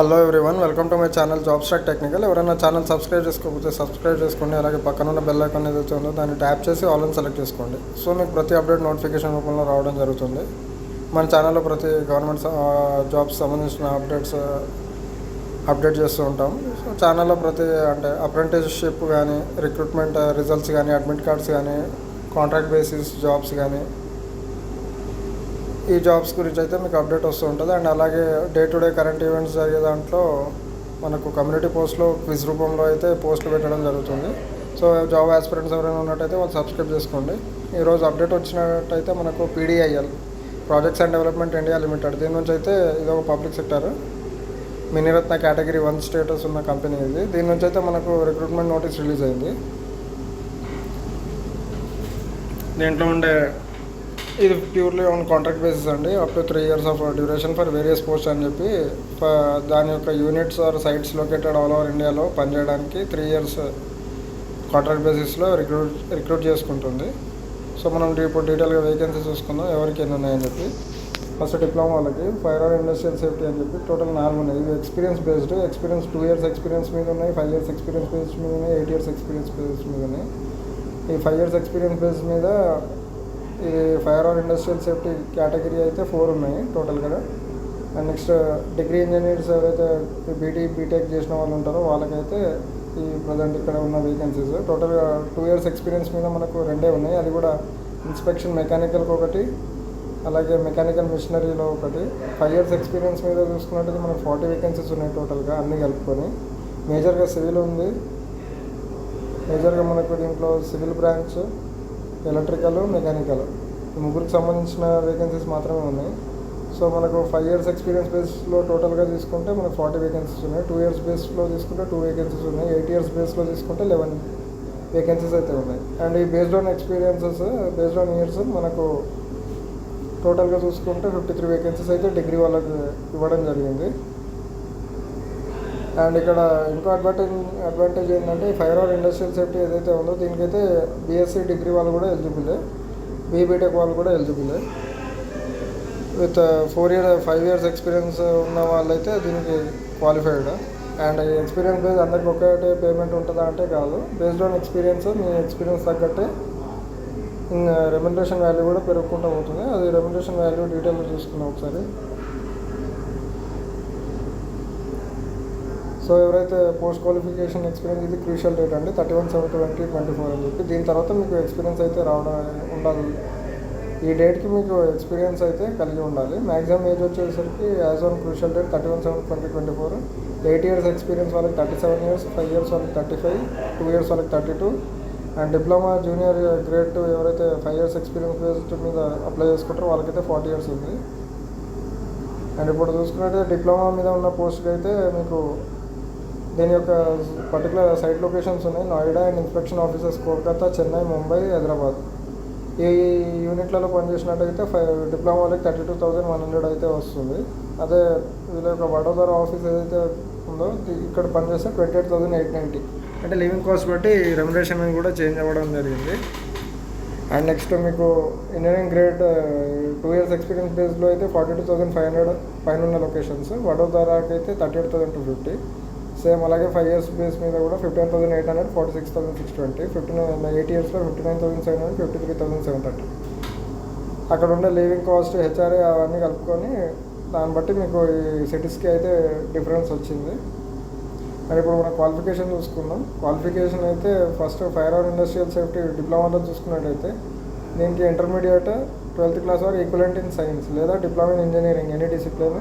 Hello everyone welcome to my channel job stack technical. ఎవరైనా channel subscribe చేసుకోకపోతే subscribe చేసుకోండి అలాగే పక్కన ఉన్న బెల్ ఐకాన్ ఏదైతే ఉందో దాన్ని ట్యాప్ చేసి ఆల్ అని సెలెక్ట్ చేసుకోండి. సో మీకు ప్రతి అప్డేట్ నోటిఫికేషన్ రూపంలో రావడం జరుగుతుంది. మన ఛానల్లో ప్రతి గవర్నమెంట్ జాబ్స్ సంబంధించిన అప్డేట్స్ అప్డేట్ చేస్తూ ఉంటాం. సో ఛానల్లో ప్రతి అంటే అప్రెంటిస్షిప్ కానీ రిక్రూట్మెంట్ రిజల్ట్స్ కానీ అడ్మిట్ కార్డ్స్ కానీ కాంట్రాక్ట్ బేసిస్ జాబ్స్ కానీ ఈ జాబ్స్ గురించి అయితే మీకు అప్డేట్ వస్తూ ఉంటుంది. అండ్ అలాగే day to day current events జరిగే దాంట్లో మనకు కమ్యూనిటీ పోస్ట్లో క్విజ్ రూపంలో అయితే పోస్టులు పెట్టడం జరుగుతుంది. సో జాబ్ ఆస్పిరెంట్స్ ఎవరైనా ఉన్నట్టయితే వాళ్ళు సబ్స్క్రైబ్ చేసుకోండి. ఈరోజు అప్డేట్ వచ్చినట్టయితే మనకు PDIL projects and development India limited. దీని నుంచి అయితే ఇది ఒక public sector Miniratna category one status ఉన్న కంపెనీ ఇది. దీని నుంచి అయితే మనకు రిక్రూట్మెంట్ నోటీస్ రిలీజ్ అయింది. దీంట్లో ఉండే ఇది ప్యూర్లీ ఆన్ కాంట్రాక్ట్ బేసిస్ అండి. Up to three years of duration for various post అని చెప్పి దాని యొక్క units or sites located all over ఇండియాలో పనిచేయడానికి త్రీ ఇయర్స్ కాంట్రాక్ట్ బేసిస్లో రిక్రూట్ రిక్రూట్ చేసుకుంటుంది. సో మనం ఇప్పుడు డీటెయిల్గా వేకెన్సీ చూసుకుందాం. ఎవరికి ఎన్ని ఉన్నాయని చెప్పి. ఫస్ట్ డిప్లొమా వాళ్ళకి ఫైర్ ఆర్ ఇండస్ట్రియల్ సేఫ్టీ అని చెప్పి టోటల్ నాలుగు ఉన్నాయి. ఇవి experience based experience two years experience మీద ఉన్నాయి. ఫైవ్ ఇయర్స్ ఎక్స్పీరియన్స్ బేస్ మీద ఉన్నాయి. ఎయిట్ ఇయర్స్ ఎక్స్పీరియన్స్ బేస్ మీద ఉన్నాయి. ఈ ఫైవ్ ఇయర్స్ ఎక్స్పీరియన్స్ బేస్ మీద ఈ fire or industrial safety category అయితే ఫోర్ ఉన్నాయి టోటల్గా అండ్ నెక్స్ట్ డిగ్రీ ఇంజనీర్స్ ఎవరైతే బీటీ బీటెక్ చేసిన వాళ్ళు ఉంటారో వాళ్ళకైతే ఈ ప్రజెంట్ ఇక్కడ ఉన్న వేకెన్సీస్. టోటల్గా టూ ఇయర్స్ ఎక్స్పీరియన్స్ మీద మనకు రెండే ఉన్నాయి. అది కూడా ఇన్స్పెక్షన్ మెకానికల్కి ఒకటి అలాగే మెకానికల్ మిషనరీలో ఒకటి. ఫైవ్ ఇయర్స్ ఎక్స్పీరియన్స్ మీద చూసుకున్నట్టయితే మనకు ఫార్టీ వేకెన్సీస్ ఉన్నాయి టోటల్గా అన్నీ కలుపుకొని. మేజర్గా సివిల్ ఉంది. మేజర్గా మనకు దీంట్లో సివిల్ బ్రాంచ్ ఎలక్ట్రికల్ మెకానికల్ ముగ్గురికి సంబంధించిన వేకెన్సీస్ మాత్రమే ఉన్నాయి. సో మనకు ఫైవ్ ఇయర్స్ ఎక్స్పీరియన్స్ బేస్లో టోటల్గా తీసుకుంటే మనకు ఫార్టీ వేకెన్సీస్ ఉన్నాయి. టూ ఇయర్స్ బేస్లో తీసుకుంటే టూ వేకెన్సీస్ ఉన్నాయి. ఎయిట్ ఇయర్స్ బేస్లో తీసుకుంటే లెవెన్ వేకెన్సీస్ అయితే ఉన్నాయి. అండ్ ఈ based on experiences based on years మనకు టోటల్గా చూసుకుంటే ఫిఫ్టీ త్రీ వేకెన్సీస్ అయితే డిగ్రీ వాళ్ళకి ఇవ్వడం జరిగింది. అండ్ ఇక్కడ ఇంకో అడ్వాంటేజ్ అడ్వాంటేజ్ ఏంటంటే ఫైర్ ఆర్ ఇండస్ట్రియల్ సేఫ్టీ ఏదైతే ఉందో దీనికైతే బీఎస్సీ డిగ్రీ వాళ్ళు కూడా ఎలిజిబులే బీబీటెక్ వాళ్ళు కూడా ఎలిజిబులే with four year five years experience ఉన్న వాళ్ళైతే దీనికి క్వాలిఫైడ్ అండ్ ఈ ఎక్స్పీరియన్స్ బేస్ అందరికి ఒకటే పేమెంట్ ఉంటుందా అంటే కాదు. బేస్డ్ ఆన్ ఎక్స్పీరియన్స్ మీ ఎక్స్పీరియన్స్ తగ్గట్టే రెమ్యునరేషన్ వాల్యూ uh, కూడా పెరుగుకుంటూ పోతుంది. అది రెమ్యునరేషన్ వాల్యూ డీటెయిల్గా చూసుకున్నాం ఒకసారి. సో ఎవరైతే పోస్ట్ క్వాలిఫికేషన్ ఎక్స్పీరియన్స్ ఇది క్రూషియల్ డేట్ అండి. Thirty one seven twenty twenty four అని చెప్పి. దీని తర్వాత మీకు ఎక్స్పీరియన్స్ అయితే రావడం ఉండాలి. ఈ డేట్కి మీకు ఎక్స్పీరియన్స్ అయితే కలిగి ఉండాలి. మ్యాక్సిమం ఏజ్ వచ్చేసరికి as on crucial date thirty one seven twenty twenty four. Eight years experience వాళ్ళకి thirty seven years five years వాళ్ళకి థర్టీ ఫైవ్ టూ ఇయర్స్ వాళ్ళకి thirty two. And diploma junior grade two ఎవరైతే five years experience based మీద apply చేసుకుంటారో వాళ్ళకైతే forty years ఉంది. And ఇప్పుడు చూసుకున్నట్టే diploma మీద ఉన్న పోస్ట్కి అయితే మీకు దీని యొక్క పర్టికులర్ సైట్ లొకేషన్స్ ఉన్నాయి. Noida and inspection officers Kolkata Chennai Mumbai Hyderabad ఈ యూనిట్లలో పనిచేసినట్టయితే ఫైవ్ డిప్లొమా వాళ్ళకి thirty two thousand one hundred అయితే వస్తుంది. అదే వీళ్ళ యొక్క వడోదర ఆఫీస్ ఏదైతే ఉందో ఇక్కడ పనిచేస్తే twenty eight thousand eight ninety అంటే లివింగ్ కాస్ట్ బట్టి రెమ్యునరేషన్ కూడా చేంజ్ అవ్వడం జరిగింది. అండ్ నెక్స్ట్ మీకు engineering grade two years experience బేస్లో అయితే forty two thousand five hundred పైన ఉన్న లొకేషన్స్ వడోదరాకి అయితే thirty eight thousand two fifty same అలాగే ఫైవ్ ఇయర్స్ బేస్ మీద కూడా fifteen thousand eight hundred forty six thousand six twenty fifteen eight ఇయర్స్లో fifty nine thousand seven hundred fifty three thousand seven thirty అక్కడ ఉండే living cost HRA అవన్నీ కలుపుకొని దాన్ని బట్టి మీకు ఈ సిటీస్కి అయితే డిఫరెన్స్ వచ్చింది. మరి ఇప్పుడు మన క్వాలిఫికేషన్ చూసుకుందాం. క్వాలిఫికేషన్ అయితే first fire or industrial safety డిప్లొమాలో చూసుకున్నట్టయితే దీనికి ఇంటర్మీడియట్ ట్వెల్త్ క్లాస్ వరకు ఈక్వలెంట్ ఇన్ సైన్స్ లేదా diploma in engineering any discipline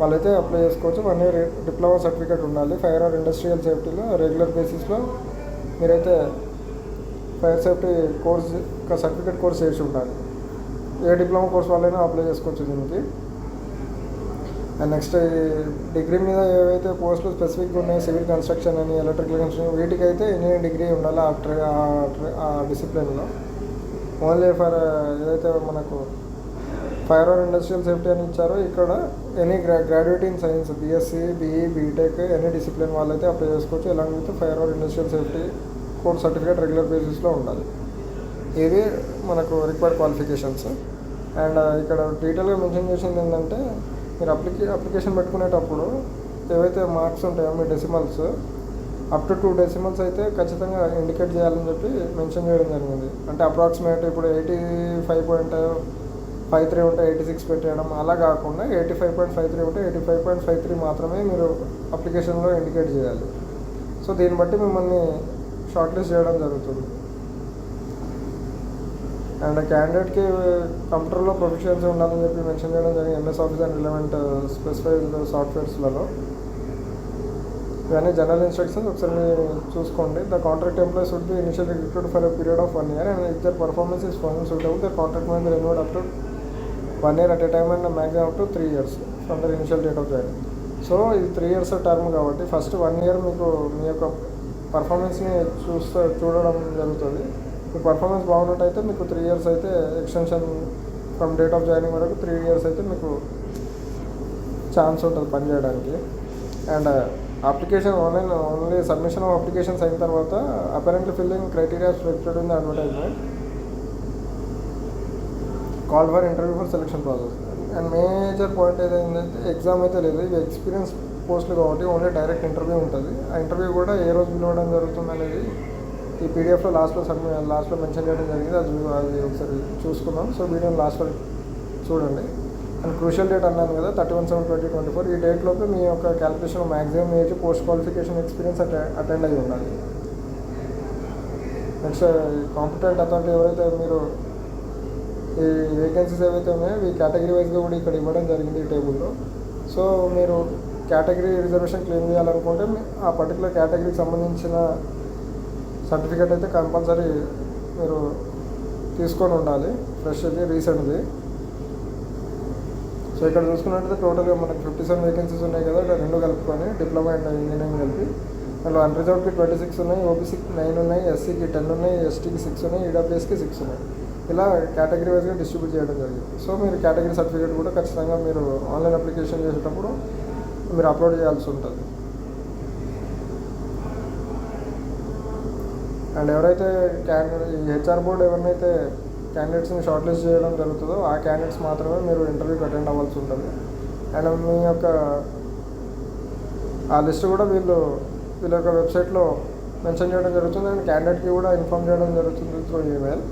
వాళ్ళైతే అప్లై చేసుకోవచ్చు. వన్ ఇయర్ డిప్లొమా సర్టిఫికేట్ ఉండాలి. ఫైర్ ఆర్ ఇండస్ట్రియల్ సేఫ్టీలో రెగ్యులర్ బేసిస్లో మీరైతే fire safety course certificate course చేసి ఉండాలి. ఏ డిప్లొమా కోర్స్ వాళ్ళైనా అప్లై చేసుకోవచ్చు దీనికి. అండ్ నెక్స్ట్ డిగ్రీ మీద ఏవైతే పోస్టులు స్పెసిఫిక్గా ఉన్నాయో సివిల్ కన్స్ట్రక్షన్ అని ఎలక్ట్రికల్ కన్స్ట్రక్షన్ వీటికైతే ఇంజనీరింగ్ డిగ్రీ ఉండాలి ఆ ఆ డిసిప్లిన్లో ఓన్లీ ఫర్ ఏదైతే మనకు ఫైర్ ఆర్ ఇండస్ట్రియల్ సేఫ్టీ అని ఇచ్చారో ఇక్కడ any gram graduate in science BSc BE BTech any discipline వాళ్ళైతే అప్లై చేసుకోవచ్చు. ఎలాంటి with fire or industrial safety course certificate regular బేసిస్లో ఉండాలి. ఇవి మనకు రిక్వైర్డ్ క్వాలిఫికేషన్స్ అండ్ ఇక్కడ డీటెయిల్గా మెన్షన్ చేసింది ఏంటంటే మీరు అప్లికే అప్లికేషన్ పెట్టుకునేటప్పుడు ఏవైతే మార్క్స్ ఉంటాయో మీ decimals up to two decimals అయితే ఖచ్చితంగా ఇండికేట్ చేయాలని చెప్పి మెన్షన్ చేయడం జరిగింది. అంటే అప్రాక్సిమేట్ ఇప్పుడు eighty five point five three ఉంటే ఎయిటీ సిక్స్ పెట్టేయడం అలా కాకుండా eighty five point five three ఉంటే eighty five point five three మాత్రమే మీరు అప్లికేషన్లో ఇండికేట్ చేయాలి. సో దీన్ని బట్టి మిమ్మల్ని షార్ట్ లిస్ట్ చేయడం జరుగుతుంది. అండ్ క్యాండిడేట్కి కంప్యూటర్లో ప్రొఫిషియన్సీ ఉండాలని చెప్పి మెన్షన్ చేయడం జరిగింది. MS office and relevant specified సాఫ్ట్వేర్స్లలో ఇవన్నీ జనరల్ ఇన్స్ట్రక్షన్స్ ఒకసారి మీరు చూసుకోండి. The contract employees would be initial recruited for a period of one year and if their performance is found suitable their contract మీద renewed up to one year at a time and maximum to three years from initial date of joining so ఇది three years term కాబట్టి first one year మీకు మీ యొక్క పర్ఫార్మెన్స్ని చూస్తూ చూడడం జరుగుతుంది. మీ performance బాగున్నట్టయితే మీకు త్రీ ఇయర్స్ అయితే extension from date of joining వరకు త్రీ ఇయర్స్ అయితే మీకు ఛాన్స్ ఉంటుంది పనిచేయడానికి. And application online only submission of applications అయిన తర్వాత apparently filling criteria reflected in the advertisement call for interview for selection process and major point ఏదైందంటే exam అయితే లేదు. ఇవి ఎక్స్పీరియన్స్ పోస్టులు కాబట్టి ఓన్లీ డైరెక్ట్ ఇంటర్వ్యూ ఉంటుంది. ఆ ఇంటర్వ్యూ కూడా ఏ రోజు పిలవడం జరుగుతుంది అనేది ఈ పీడిఎఫ్లో లాస్ట్లో సబ్మిట్ లాస్ట్లో మెన్షన్ చేయడం జరిగింది. అది అది ఒకసారి చూసుకుందాం. సో వీడియోని లాస్ట్ వరకు చూడండి. అండ్ క్రూషియల్ డేట్ అన్నాను కదా thirty one seven twenty twenty four ఈ డేట్లోపు మీ యొక్క calculation maximum age post qualification experience attend అయ్యి ఉండాలి. నెక్స్ట్ కాంపిటెంట్ అథారిటీ ఎవరైతే మీరు ఈ వేకెన్సీస్ ఏవైతే ఉన్నాయో ఈ కేటగిరీ వైజ్గా కూడా ఇక్కడ ఇవ్వడం జరిగింది ఈ టేబుల్లో. సో మీరు కేటగిరీ రిజర్వేషన్ క్లెయిమ్ చేయాలనుకుంటే ఆ పర్టికులర్ కేటగిరీకి సంబంధించిన సర్టిఫికేట్ అయితే కంపల్సరీ మీరు తీసుకొని ఉండాలి. ఫ్రెష్ది రీసెంట్ది సో ఇక్కడ చూసుకున్నట్టయితే టోటల్గా మనకి ఫిఫ్టీ సెవెన్ వేకెన్సీస్ ఉన్నాయి కదా ఇక్కడ రెండు కలుపుకొని డిప్లొమా అండ్ ఇంజనీరింగ్ కలిపి. అందులో అన్రిజర్వ్డ్కి ట్వంటీ సిక్స్ ఉన్నాయి ఓబీసీకి నైన్ ఉన్నాయి ఎస్సీకి టెన్ ఉన్నాయి ఎస్టీకి సిక్స్ ఉన్నాయి ఈడబ్ల్యూఎస్కి సిక్స్ ఉన్నాయి. ఇలా కేటగిరీ వైజ్గా డిస్ట్రిబ్యూట్ చేయడం జరిగింది. సో మీరు కేటగిరీ సర్టిఫికేట్ కూడా ఖచ్చితంగా మీరు ఆన్లైన్ అప్లికేషన్ చేసేటప్పుడు మీరు అప్లోడ్ చేయాల్సి ఉంటుంది. అండ్ ఎవరైతే క్యాండిడేట్ ఈ హెచ్ఆర్ బోర్డు ఎవరినైతే క్యాండిడేట్స్ని షార్ట్ లిస్ట్ చేయడం జరుగుతుందో ఆ క్యాండిడేట్స్ మాత్రమే మీరు ఇంటర్వ్యూకి అటెండ్ అవ్వాల్సి ఉంటుంది. అండ్ మీ యొక్క ఆ లిస్ట్ కూడా వీళ్ళు వీళ్ళ యొక్క వెబ్సైట్లో మెన్షన్ చేయడం జరుగుతుంది. అండ్ క్యాండిడేట్కి కూడా ఇన్ఫామ్ చేయడం జరుగుతుంది త్రూ ఈమెయిల్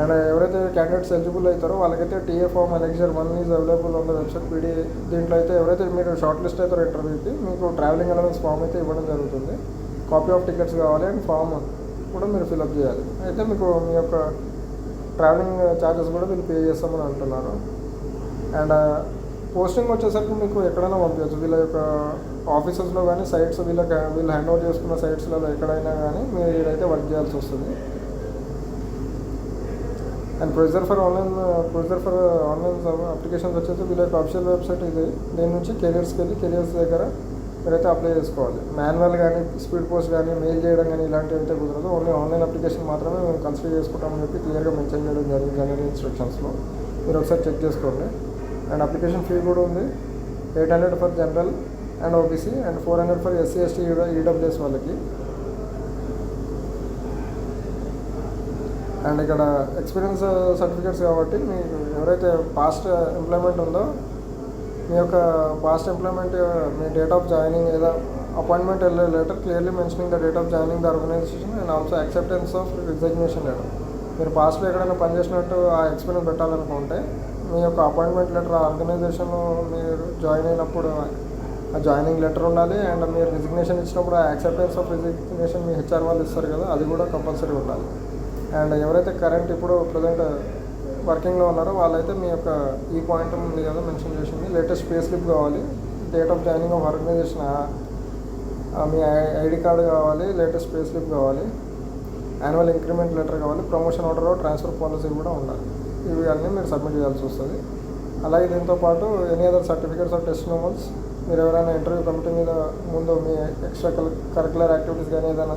అండ్ ఎవరైతే క్యాండిడేట్స్ ఎలిజిబుల్ అవుతారో వాళ్ళకైతే TA form annexure one is available ఉన్న వెబ్సైట్ పీడీ దీంట్లో అయితే ఎవరైతే మీరు షార్ట్ లిస్ట్ అవుతారో ఇంటర్వ్యూకి మీకు ట్రావెలింగ్ అలవెన్స్ ఫామ్ అయితే ఇవ్వడం జరుగుతుంది. కాపీ ఆఫ్ టికెట్స్ కావాలి అండ్ ఫామ్ కూడా మీరు ఫిల్అప్ చేయాలి. అయితే మీకు మీ యొక్క ట్రావెలింగ్ ఛార్జెస్ కూడా వీళ్ళు పే చేస్తామని అంటున్నారు. అండ్ పోస్టింగ్ వచ్చేసరికి మీకు ఎక్కడైనా పంపించచ్చు వీళ్ళ యొక్క ఆఫీసెస్లో కానీ సైట్స్ వీళ్ళ వీళ్ళు హ్యాండ్ ఓవర్ చేసుకున్న సైట్స్లలో ఎక్కడైనా కానీ మీరు ఇదైతే వర్క్ చేయాల్సి వస్తుంది. And procedure for online procedure for online applications వచ్చేసి వీళ్ళ యొక్క అఫిషియల్ వెబ్సైట్ ఇది. దీని నుంచి కెరియర్స్కి వెళ్ళి కెరియర్స్ దగ్గర మీరైతే అప్లై చేసుకోవాలి. మాన్యువల్ కానీ స్పీడ్ పోస్ట్ కానీ మెయిల్ చేయడం కానీ ఇలాంటివి అయితే కుదరదు. ఓన్లీ ఆన్లైన్ అప్లికేషన్ మాత్రమే మేము కన్సిడర్ చేసుకుంటామని చెప్పి క్లియర్గా మెన్షన్ చేయడం జరిగింది. జనరల్ ఇన్స్ట్రక్షన్స్లో మీరు ఒకసారి చెక్ చేసుకోండి. అండ్ అప్లికేషన్ ఫీ కూడా ఉంది. Eight hundred for general and OBC and four hundred for SC ST EWS వాళ్ళకి. అండ్ ఇక్కడ ఎక్స్పీరియన్స్ సర్టిఫికేట్స్ కాబట్టి మీకు ఎవరైతే పాస్ట్ ఎంప్లాయ్మెంట్ ఉందో మీ యొక్క పాస్ట్ ఎంప్లాయ్మెంట్ మీ డేట్ ఆఫ్ జాయినింగ్ ఏదో అపాయింట్మెంట్ వెళ్ళే letter clearly mentioning the date of joining the organisation and also acceptance of resignation letter మీరు పాస్ట్లో ఎక్కడైనా పనిచేసినట్టు ఆ ఎక్స్పీరియన్స్ పెట్టాలనుకుంటే మీ యొక్క అపాయింట్మెంట్ లెటర్ ఆ ఆర్గనైజేషన్లో మీరు జాయిన్ అయినప్పుడు ఆ జాయినింగ్ లెటర్ ఉండాలి అండ్ మీరు రిజిగ్నేషన్ ఇచ్చినప్పుడు ఆ యాక్సెప్టెన్స్ ఆఫ్ రిజిగ్నేషన్ మీ హెచ్ఆర్ వాళ్ళు ఇస్తారు కదా అది కూడా కంపల్సరీ ఉండాలి. అండ్ ఎవరైతే కరెంట్ ఇప్పుడు ప్రజెంట్ వర్కింగ్లో ఉన్నారో వాళ్ళైతే మీ యొక్క ఈ పాయింట్ ఉంది కదా మెన్షన్ చేసింది. లేటెస్ట్ పే స్లిప్ కావాలి. Date of joining of organisation me ID card కావాలి లేటెస్ట్ పే స్లిప్ కావాలి యాన్యువల్ ఇంక్రిమెంట్ లెటర్ కావాలి ప్రమోషన్ ఆర్డర్ ట్రాన్స్ఫర్ పాలసీ కూడా ఉండాలి. ఇవి అన్నీ మీరు సబ్మిట్ చేయాల్సి వస్తుంది. అలాగే దీంతో పాటు any other certificates of testimonials మీరు ఎవరైనా ఇంటర్వ్యూ కమిటీ మీద ముందు మీ ఎక్స్ట్రా కరికులర్ యాక్టివిటీస్ కానీ ఏదైనా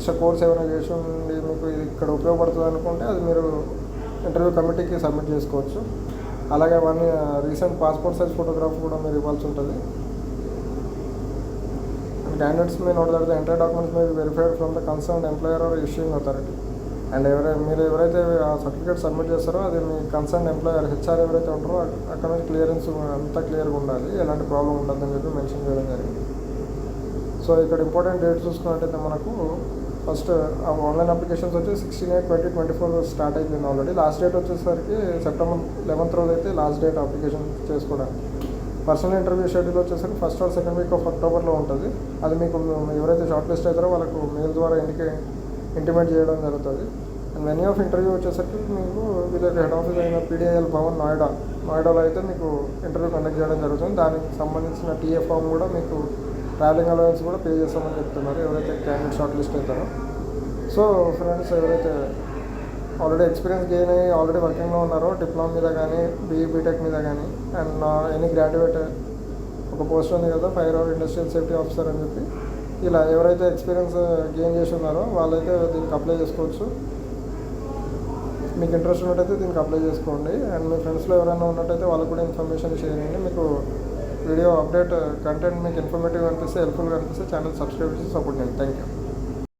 ఎక్స్ట్రా కోర్స్ ఏమైనా చేసి ఉండి మీకు ఇది ఇక్కడ ఉపయోగపడుతుంది అనుకుంటే అది మీరు ఇంటర్వ్యూ కమిటీకి సబ్మిట్ చేసుకోవచ్చు. అలాగే one recent passport size photograph కూడా మీరు ఇవ్వాల్సి ఉంటుంది. Candidates me note that the entire documents may be verified from the concerned employer or and ఎవరై మీరు ఎవరైతే ఆ సర్టిఫికేట్ సబ్మిట్ చేస్తారో అది మీ కన్సర్న్ ఎంప్లాయర్ హెచ్ఆర్ ఎవరైతే ఉంటారో అక్కడ నుంచి క్లియరెన్స్ అంతా క్లియర్గా ఉండాలి. ఎలాంటి ప్రాబ్లం ఉండదని చెప్పి మెన్షన్ చేయడం జరిగింది. సో ఇక్కడ ఇంపార్టెంట్ డేట్ చూసుకున్నట్టయితే మనకు ఫస్ట్ ఆన్లైన్ అప్లికేషన్స్ వచ్చి sixteen eight twenty twenty four start అయిపోయింది ఆల్రెడీ లాస్ట్ డేట్ వచ్చేసరికి సెప్టెంబర్ లెవెన్త్ రోజు అయితే లాస్ట్ డేట్ అప్లికేషన్ చేసుకోవడానికి. పర్సనల్ ఇంటర్వ్యూ షెడ్యూల్ వచ్చేసరికి first or second week of అక్టోబర్లో ఉంటుంది. అది మీకు ఎవరైతే షార్ట్ లిస్ట్ అవుతారో వాళ్ళకు మెయిల్ ద్వారా ఇంటికి ఇంటిమేట్ చేయడం జరుగుతుంది. అండ్ వెన్యూ ఆఫ్ ఇంటర్వ్యూ వచ్చేసరికి మీకు వీళ్ళకి హెడ్ ఆఫీస్ అయిన పీడిఐఎల్ భవన్ నోయిడా. నోయిడాలో అయితే మీకు ఇంటర్వ్యూ కండక్ట్ చేయడం జరుగుతుంది. దానికి సంబంధించిన టీఏ ఫామ్ కూడా మీకు ట్రావెలింగ్ అలవెన్స్ కూడా పే చేస్తామని చెప్తున్నారు. ఎవరైతే క్యాండిడేట్ షార్ట్ లిస్ట్ అవుతారో. సో ఫ్రెండ్స్ ఎవరైతే ఆల్రెడీ ఎక్స్పీరియన్స్ గెయిన్ అయ్యి ఆల్రెడీ వర్కింగ్లో ఉన్నారో డిప్లొమా మీద కానీ బీఈ బీటెక్ మీద కానీ అండ్ ఎనీ గ్రాడ్యుయేట్ ఒక పోస్ట్ ఉంది కదా fire or industrial safety officer అని చెప్పి. ఇలా ఎవరైతే ఎక్స్పీరియన్స్ గెయిన్ చేసి ఉన్నారో వాళ్ళైతే దీనికి అప్లై చేసుకోవచ్చు. మీకు ఇంట్రెస్ట్ ఉన్నట్టయితే దీనికి అప్లై చేసుకోండి. అండ్ మీ ఫ్రెండ్స్లో ఎవరైనా ఉన్నట్టయితే వాళ్ళకు కూడా ఇన్ఫర్మేషన్ షేర్ చేయండి. మీకు వీడియో అప్డేట్ కంటెంట్ మీకు ఇన్ఫర్మేటివ్ అనిపిస్తే హెల్ప్ఫుల్గా అనిపిస్తే ఛానల్ సబ్స్క్రైబ్ చేసి సపోర్ట్ చేయండి. Thank you